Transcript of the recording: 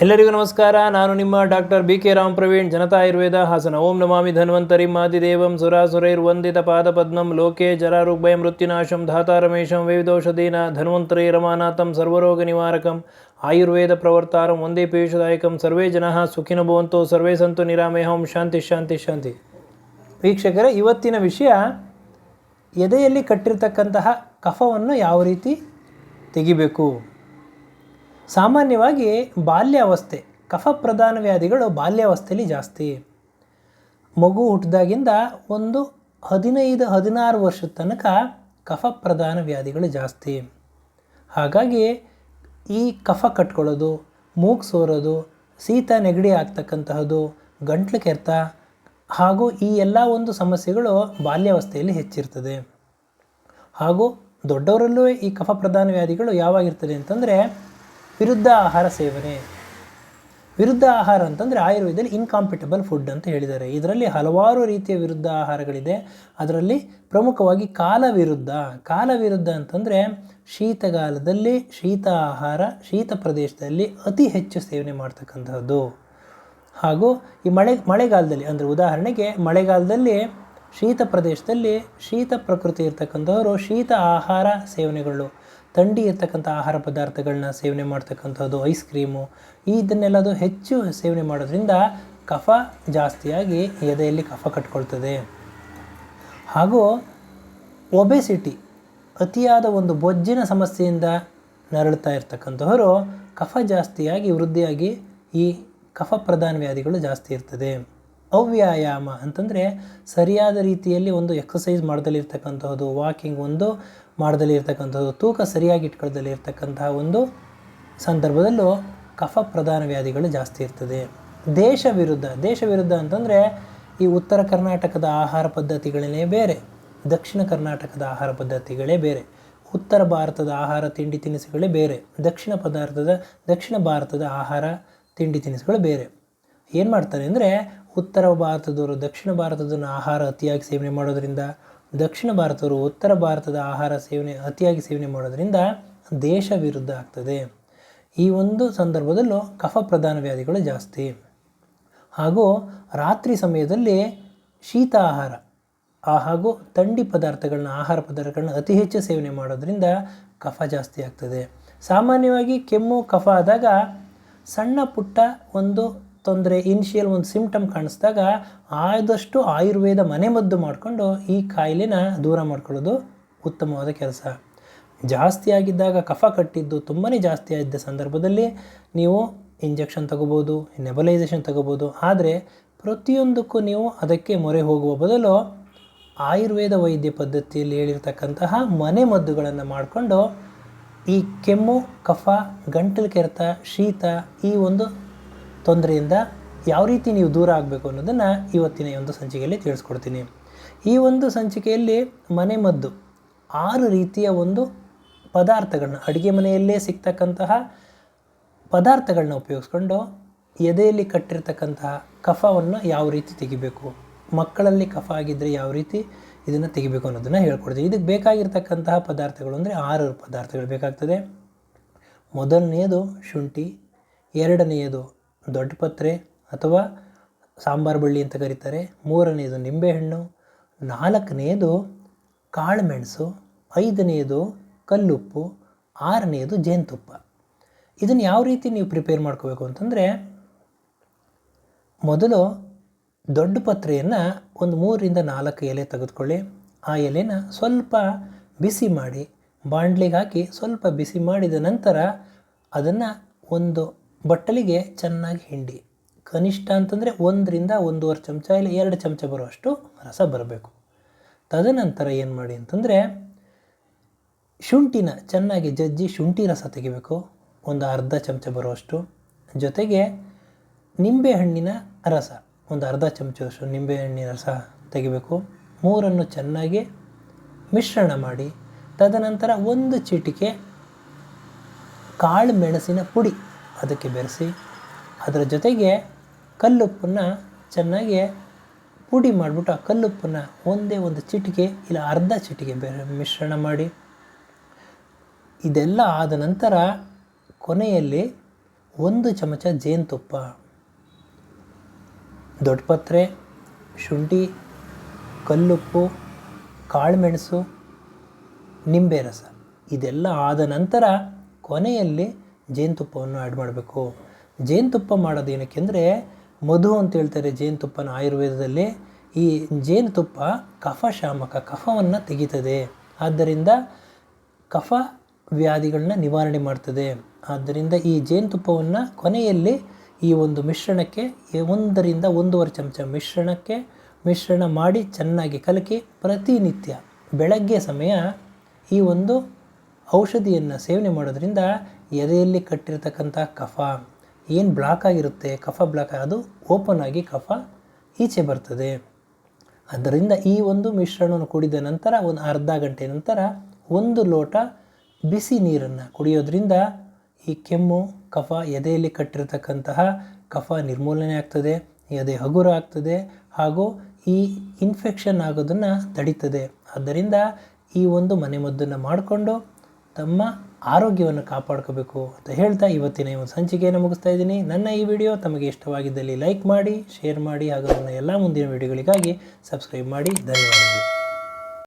ಎಲ್ಲರಿಗೂ ನಮಸ್ಕಾರ. ನಾನು ನಿಮ್ಮ doctor B K Ram Praveen, Janata Ayurveda, Hassan. ಓಂ ನಮಾಮಿ. ಧನ್ವಂತರಿಂ. ಆದಿದೇವಂ ಸುರಾಸುರೈರ್ವಂದಿತ ಪಾದಪದ್ಮಂ ಲೋಕೆ ಜರಾರುಗ್ಭಯ, ಮೃತ್ಯುನಾಶಂ ಧಾತಾರಮೇಶಂ ವೇದೌಷಧೀನ ಧನ್ವಂತರಿ, ರಮಾನಾಥಂ, ಸರ್ವರೋಗ ನಿವಾರಕಂ, ಆಯುರ್ವೇದ ಪ್ರವರ್ತಾರಂ, ಒಂದೇ ಪೀಯೂಷದಾಯಕಂ, ಸರ್ವೇ ಜನಃ ಸುಖಿನ ಭವಂತು, ಸರ್ವೇ ಸಂತು ನಿರಾಮಯ ಓಂ ಶಾಂತಿ ಶಾಂತಿ ಶಾಂತಿ. ವೀಕ್ಷಕರೇ, ಇವತ್ತಿನ ವಿಷಯ, ಎದೆಯಲ್ಲಿ ಕಟ್ಟಿರ್ತಕ್ಕಂತಹ ಕಫವನ್ನು ಯಾವ ರೀತಿ ತೆಗಿಬೇಕು? ಸಾಮಾನ್ಯವಾಗಿ ಬಾಲ್ಯಾವಸ್ಥೆ, ಕಫ ಪ್ರಧಾನ ವ್ಯಾಧಿಗಳು ಬಾಲ್ಯಾವಸ್ಥೆಯಲ್ಲಿ ಜಾಸ್ತಿ. ಮಗು ಹುಟ್ಟಿದಾಗಿಂದ ಒಂದು ಹದಿನೈದು, ಹದಿನಾರು ವರ್ಷದ ತನಕ ಕಫ ಪ್ರಧಾನ ವ್ಯಾಧಿಗಳು ಜಾಸ್ತಿ. ಹಾಗಾಗಿ ಈ ಕಫ ಕಟ್ಕೊಳ್ಳೋದು, ಮೂಗು ಸೋರೋದು ಶೀತ ನೆಗಡಿ ಆಗ್ತಕ್ಕಂತಹದ್ದು, ಗಂಟ್ಲು ಕೆರೆತ ಹಾಗೂ ಈ ಎಲ್ಲ ಒಂದು ಸಮಸ್ಯೆಗಳು ಬಾಲ್ಯಾವಸ್ಥೆಯಲ್ಲಿ ಹೆಚ್ಚಿರ್ತದೆ. ಹಾಗೂ ದೊಡ್ಡವರಲ್ಲೂ ಈ ಕಫ ಪ್ರಧಾನ ವ್ಯಾಧಿಗಳು ಯಾವಾಗಿರ್ತದೆ ಅಂತಂದರೆ ವಿರುದ್ಧ ಆಹಾರ ಸೇವನೆ. ವಿರುದ್ಧ ಆಹಾರ ಅಂತಂದರೆ ಆಯುರ್ವೇದದಲ್ಲಿ ಇನ್ಕಾಂಪಿಟಬಲ್ ಫುಡ್ ಅಂತ ಹೇಳಿದ್ದಾರೆ. ಇದರಲ್ಲಿ ಹಲವಾರು ರೀತಿಯ ವಿರುದ್ಧ ಆಹಾರಗಳಿದೆ ಅದರಲ್ಲಿ ಪ್ರಮುಖವಾಗಿ ಕಾಲ ವಿರುದ್ಧ ಕಾಲ ವಿರುದ್ಧ ಅಂತಂದರೆ ಶೀತಗಾಲದಲ್ಲಿ ಶೀತ ಆಹಾರ ಶೀತ ಪ್ರದೇಶದಲ್ಲಿ ಅತಿ ಹೆಚ್ಚು ಸೇವನೆ ಮಾಡ್ತಕ್ಕಂಥದ್ದು ಹಾಗೂ ಈ ಮಳೆ, ಮಳೆಗಾಲದಲ್ಲಿ ಅಂದರೆ ಉದಾಹರಣೆಗೆ ಮಳೆಗಾಲದಲ್ಲಿ ಶೀತ ಪ್ರದೇಶದಲ್ಲಿ ಶೀತ ಪ್ರಕೃತಿ ಇರ್ತಕ್ಕಂಥವರು ಶೀತ ಆಹಾರ ಸೇವನೆಗಳು. ಥಂಡಿ ಇರ್ತಕ್ಕಂಥ ಆಹಾರ ಪದಾರ್ಥಗಳನ್ನ ಸೇವನೆ ಮಾಡ್ತಕ್ಕಂಥದ್ದು ಐಸ್ ಕ್ರೀಮು ಇದನ್ನೆಲ್ಲದು ಹೆಚ್ಚು ಸೇವನೆ ಮಾಡೋದ್ರಿಂದ ಕಫ ಜಾಸ್ತಿಯಾಗಿ ಎದೆಯಲ್ಲಿ ಕಫ ಕಟ್ಕೊಳ್ತದೆ. ಹಾಗೂ ಒಬೆಸಿಟಿ ಅತಿಯಾದ ಒಂದು ಬೊಜ್ಜಿನ ಸಮಸ್ಯೆಯಿಂದ ನರಳುತ್ತಾ ಇರ್ತಕ್ಕಂಥವರು ಕಫ ಜಾಸ್ತಿಯಾಗಿ ವೃದ್ಧಿಯಾಗಿ ಈ ಕಫ ಪ್ರಧಾನ ವ್ಯಾಧಿಗಳು ಜಾಸ್ತಿ ಇರ್ತದೆ. ಅವ್ಯಾಯಾಮ ಅಂತಂದರೆ ಸರಿಯಾದ ರೀತಿಯಲ್ಲಿ ಒಂದು ಎಕ್ಸಸೈಸ್ ಮಾಡದಲ್ಲಿರ್ತಕ್ಕಂಥದ್ದು ವಾಕಿಂಗ್ ಒಂದು ಮಾಡ್ದಲ್ಲಿ ಇರ್ತಕ್ಕಂಥದ್ದು ತೂಕ ಸರಿಯಾಗಿ ಇಟ್ಕೊಳ್ಳದಲ್ಲಿ ಇರ್ತಕ್ಕಂತಹ ಒಂದು ಸಂದರ್ಭದಲ್ಲೂ ಕಫ ಪ್ರಧಾನ ವ್ಯಾಧಿಗಳು ಜಾಸ್ತಿ ಇರ್ತದೆ. ದೇಶ ವಿರುದ್ಧ ದೇಶ ವಿರುದ್ಧ ಅಂತಂದರೆ ಈ ಉತ್ತರ ಕರ್ನಾಟಕದ ಆಹಾರ ಪದ್ಧತಿಗಳೇ ಬೇರೆ, ದಕ್ಷಿಣ ಕರ್ನಾಟಕದ ಆಹಾರ ಪದ್ಧತಿಗಳೇ ಬೇರೆ, ಉತ್ತರ ಭಾರತದ ಆಹಾರ ತಿಂಡಿ ತಿನಿಸುಗಳೇ ಬೇರೆ, ದಕ್ಷಿಣ ಪದಾರ್ಥದ, ದಕ್ಷಿಣ ಭಾರತದ ಆಹಾರ ತಿಂಡಿ ತಿನಿಸುಗಳು ಬೇರೆ. ಏನು ಮಾಡ್ತಾರೆ ಅಂದರೆ ಉತ್ತರ ಭಾರತದವರು, ದಕ್ಷಿಣ ಭಾರತದನ್ನು ಆಹಾರ ಅತಿಯಾಗಿ ಸೇವನೆ ಮಾಡೋದರಿಂದ ದಕ್ಷಿಣ ಭಾರತವರು ಉತ್ತರ ಭಾರತದ ಆಹಾರ ಸೇವನೆ, ಅತಿಯಾಗಿ ಸೇವನೆ ಮಾಡೋದರಿಂದ ದೇಶ ವಿರುದ್ಧ ಆಗ್ತದೆ. ಈ ಒಂದು ಸಂದರ್ಭದಲ್ಲೂ ಕಫ ಪ್ರಧಾನ ವ್ಯಾಧಿಗಳು ಜಾಸ್ತಿ. ಹಾಗೂ ರಾತ್ರಿ ಸಮಯದಲ್ಲಿ ಶೀತ ಆಹಾರ ಹಾಗೂ ಥಂಡಿ ಪದಾರ್ಥಗಳನ್ನ, ಆಹಾರ ಪದಾರ್ಥಗಳನ್ನ ಅತಿ ಹೆಚ್ಚು ಸೇವನೆ ಮಾಡೋದರಿಂದ ಕಫ ಜಾಸ್ತಿ ಆಗ್ತದೆ. ಸಾಮಾನ್ಯವಾಗಿ ಕೆಮ್ಮು, ಕಫ ಆದಾಗ ಸಣ್ಣ ಪುಟ್ಟ ಒಂದು ತೊಂದರೆ ಇನಿಷಿಯಲ್ ಒಂದು ಸಿಂಪ್ಟಮ್ ಕಾಣಿಸಿದಾಗ ಆದಷ್ಟು ಆಯುರ್ವೇದ ಮನೆಮದ್ದು ಮಾಡಿಕೊಂಡು ಈ ಕಾಯಿಲೆನ ದೂರ ಮಾಡ್ಕೊಳ್ಳೋದು ಉತ್ತಮವಾದ ಕೆಲಸ. ಜಾಸ್ತಿ ಆಗಿದ್ದಾಗ ಕಫ ಕಟ್ಟಿದ್ದು ತುಂಬಾ ಜಾಸ್ತಿ ಆಗಿದ್ದ ಸಂದರ್ಭದಲ್ಲಿ ನೀವು ಇಂಜೆಕ್ಷನ್ ತಗೋಬೋದು ನೆಬಲೈಸೇಷನ್ ತಗೋಬೋದು, ಆದರೆ ಪ್ರತಿಯೊಂದಕ್ಕೂ ನೀವು ಅದಕ್ಕೆ ಮೊರೆ ಹೋಗುವ ಬದಲು ಆಯುರ್ವೇದ ವೈದ್ಯ ಪದ್ಧತಿಯಲ್ಲಿ ಹೇಳಿರ್ತಕ್ಕಂತಹ ಮನೆಮದ್ದುಗಳನ್ನು ಮಾಡಿಕೊಂಡು ಈ ಕೆಮ್ಮು, ಕಫ, ಗಂಟಲು ಕೆರೆತ, ಶೀತ ಈ ಒಂದು ತೊಂದರೆಯಿಂದ ಯಾವ ರೀತಿ ನೀವು ದೂರ ಆಗಬೇಕು ಅನ್ನೋದನ್ನು ಇವತ್ತಿನ ಒಂದು ಸಂಚಿಕೆಯಲ್ಲಿ ತಿಳಿಸ್ಕೊಡ್ತೀನಿ. ಈ ಒಂದು ಸಂಚಿಕೆಯಲ್ಲಿ ಮನೆಮದ್ದು ಆರು ರೀತಿಯ ಒಂದು ಪದಾರ್ಥಗಳನ್ನ ಅಡುಗೆ ಮನೆಯಲ್ಲೇ ಸಿಗ್ತಕ್ಕಂತಹ ಪದಾರ್ಥಗಳನ್ನ ಉಪಯೋಗಿಸ್ಕೊಂಡು ಎದೆಯಲ್ಲಿ ಕಟ್ಟಿರ್ತಕ್ಕಂತಹ ಕಫವನ್ನು ಯಾವ ರೀತಿ ತೆಗಿಬೇಕು, ಮಕ್ಕಳಲ್ಲಿ ಕಫ ಆಗಿದ್ದರೆ ಯಾವ ರೀತಿ ಇದನ್ನು ತೆಗಿಬೇಕು ಅನ್ನೋದನ್ನು ಹೇಳ್ಕೊಡ್ತೀವಿ ಇದಕ್ಕೆ ಬೇಕಾಗಿರ್ತಕ್ಕಂತಹ ಪದಾರ್ಥಗಳು ಅಂದರೆ ಆರು ಪದಾರ್ಥಗಳು ಬೇಕಾಗ್ತದೆ. ಮೊದಲನೆಯದು ಶುಂಠಿ, ಎರಡನೆಯದು ದೊಡ್ಡ ಪತ್ರೆ ಅಥವಾ ಸಾಂಬಾರು ಬಳ್ಳಿ ಅಂತ ಕರೀತಾರೆ. ಮೂರನೆಯದು ನಿಂಬೆಹಣ್ಣು ನಾಲ್ಕನೆಯದು ಕಾಳುಮೆಣಸು ಐದನೆಯದು ಕಲ್ಲುಪ್ಪು ಆರನೆಯದು ಜೇನುತುಪ್ಪ. ಇದನ್ನು ಯಾವ ರೀತಿ ನೀವು ಪ್ರಿಪೇರ್ ಮಾಡ್ಕೋಬೇಕು ಅಂತಂದರೆ, ಮೊದಲು ದೊಡ್ಡ ಪತ್ರೆಯನ್ನು ಒಂದು ಮೂರರಿಂದ ನಾಲ್ಕು ಎಲೆ ತೆಗೆದುಕೊಳ್ಳಿ. ಆ ಎಲೆನ ಸ್ವಲ್ಪ ಬಿಸಿ ಮಾಡಿ, ಬಾಂಡ್ಲಿಗೆ ಹಾಕಿ ಸ್ವಲ್ಪ ಬಿಸಿ ಮಾಡಿದ ನಂತರ ಅದನ್ನು ಒಂದು ಬಟ್ಟಲಿಗೆ ಚೆನ್ನಾಗಿ ಹಿಂಡಿ. ಕನಿಷ್ಠ ಅಂತಂದರೆ ಒಂದರಿಂದ ಒಂದೂವರೆ ಚಮಚ ಇಲ್ಲ ಎರಡು ಚಮಚ ಬರುವಷ್ಟು ರಸ ಬರಬೇಕು. ತದನಂತರ ಏನು ಮಾಡಿ ಅಂತಂದರೆ ಶುಂಠಿನ ಚೆನ್ನಾಗಿ ಜಜ್ಜಿ ಶುಂಠಿ ರಸ ತೆಗಿಬೇಕು. ಒಂದು ಅರ್ಧ ಚಮಚ ಬರುವಷ್ಟು. ಜೊತೆಗೆ ನಿಂಬೆಹಣ್ಣಿನ ರಸ. ಒಂದು ಅರ್ಧ ಚಮಚದಷ್ಟು ನಿಂಬೆಹಣ್ಣಿನ ರಸ ತೆಗಿಬೇಕು. ಮೂರನ್ನು ಚೆನ್ನಾಗಿ ಮಿಶ್ರಣ ಮಾಡಿ. ತದನಂತರ ಒಂದು ಚಿಟಿಕೆ ಕಾಳು ಮೆಣಸಿನ ಪುಡಿ. ಅದಕ್ಕೆ ಬೆರೆಸಿ ಅದರ ಜೊತೆಗೆ ಕಲ್ಲುಪ್ಪನ್ನು ಚೆನ್ನಾಗಿ ಪುಡಿ ಮಾಡಿಬಿಟ್ಟು ಆ ಕಲ್ಲುಪ್ಪನ್ನು ಒಂದೇ ಒಂದು ಚಿಟಿಕೆ ಇಲ್ಲ ಅರ್ಧ ಚಿಟಿಕೆ ಬೆರೆ ಮಿಶ್ರಣ ಮಾಡಿ. ಇದೆಲ್ಲ ಆದ ನಂತರ ಕೊನೆಯಲ್ಲಿ ಒಂದು ಚಮಚ ಜೇನುತುಪ್ಪ, ದೊಡ್ಡಪತ್ರೆ, ಶುಂಠಿ, ಕಲ್ಲುಪ್ಪು, ಕಾಳುಮೆಣಸು, ನಿಂಬೆ ರಸ. ಇದೆಲ್ಲ ಆದ ನಂತರ ಕೊನೆಯಲ್ಲಿ ಜೇನುತುಪ್ಪವನ್ನು ಆ್ಯಡ್ ಮಾಡಬೇಕು. ಜೇನುತುಪ್ಪ ಮಾಡೋದು ಏನಕ್ಕೆ ಅಂದರೆ, ಮಧು ಅಂತ ಹೇಳ್ತಾರೆ ಜೇನುತುಪ್ಪನ ಆಯುರ್ವೇದದಲ್ಲಿ. ಈ ಜೇನುತುಪ್ಪ ಕಫ ಶಾಮಕ ಕಫವನ್ನು ತೆಗಿತದೆ. ಆದ್ದರಿಂದ ಕಫ ವ್ಯಾಧಿಗಳನ್ನ ನಿವಾರಣೆ ಮಾಡ್ತದೆ. ಆದ್ದರಿಂದ ಈ ಜೇನುತುಪ್ಪವನ್ನು ಕೊನೆಯಲ್ಲಿ ಈ ಒಂದು ಮಿಶ್ರಣಕ್ಕೆ ಒಂದರಿಂದ ಒಂದೂವರೆ ಚಮಚ ಮಿಶ್ರಣಕ್ಕೆ, ಮಿಶ್ರಣ ಮಾಡಿ ಚೆನ್ನಾಗಿ ಕಲಕಿ ಪ್ರತಿನಿತ್ಯ ಬೆಳಗ್ಗೆ ಸಮಯ ಈ ಒಂದು ಔಷಧಿಯನ್ನು ಸೇವನೆ ಮಾಡೋದ್ರಿಂದ ಎದೆಯಲ್ಲಿ ಕಟ್ಟಿರ್ತಕ್ಕಂಥ ಕಫ, ಏನು ಬ್ಲಾಕ್ ಆಗಿರುತ್ತೆ, ಕಫ ಬ್ಲಾಕ್ ಅದು ಓಪನ್ ಆಗಿ ಕಫ ಈಚೆ ಬರ್ತದೆ. ಅದರಿಂದ ಈ ಒಂದು ಮಿಶ್ರಣವನ್ನು ಕುಡಿದ ನಂತರ, ಒಂದು ಅರ್ಧ ಗಂಟೆ ನಂತರ ಒಂದು ಲೋಟ ಬಿಸಿ ನೀರನ್ನು ಕುಡಿಯೋದ್ರಿಂದ ಈ ಕೆಮ್ಮು, ಕಫ ಎದೆಯಲ್ಲಿ ಕಟ್ಟಿರತಕ್ಕಂತಹ ಕಫ ನಿರ್ಮೂಲನೆ ಆಗ್ತದೆ, ಎದೆ ಹಗುರ ಆಗ್ತದೆ, ಹಾಗೂ ಈ ಇನ್ಫೆಕ್ಷನ್ ಆಗೋದನ್ನು ತಡೀತದೆ. ಆದ್ದರಿಂದ ಈ ಒಂದು ಮನೆಮದ್ದನ್ನು ಮಾಡಿಕೊಂಡು ತಮ್ಮ ಆರೋಗ್ಯವನ್ನು ಕಾಪಾಡ್ಕೋಬೇಕು ಅಂತ ಹೇಳ್ತಾ ಇವತ್ತಿನ ಒಂದು ಸಂಚಿಕೆಯನ್ನು ಮುಗಿಸ್ತಾ ಇದ್ದೀನಿ. ನನ್ನ ಈ ವಿಡಿಯೋ ತಮಗೆ ಇಷ್ಟವಾಗಿದ್ದಲ್ಲಿ ಲೈಕ್ ಮಾಡಿ, ಶೇರ್ ಮಾಡಿ, ಹಾಗೂ ನನ್ನ ಎಲ್ಲ ಮುಂದಿನ ವಿಡಿಯೋಗಳಿಗಾಗಿ ಸಬ್ಸ್ಕ್ರೈಬ್ ಮಾಡಿ. ಧನ್ಯವಾದಗಳು.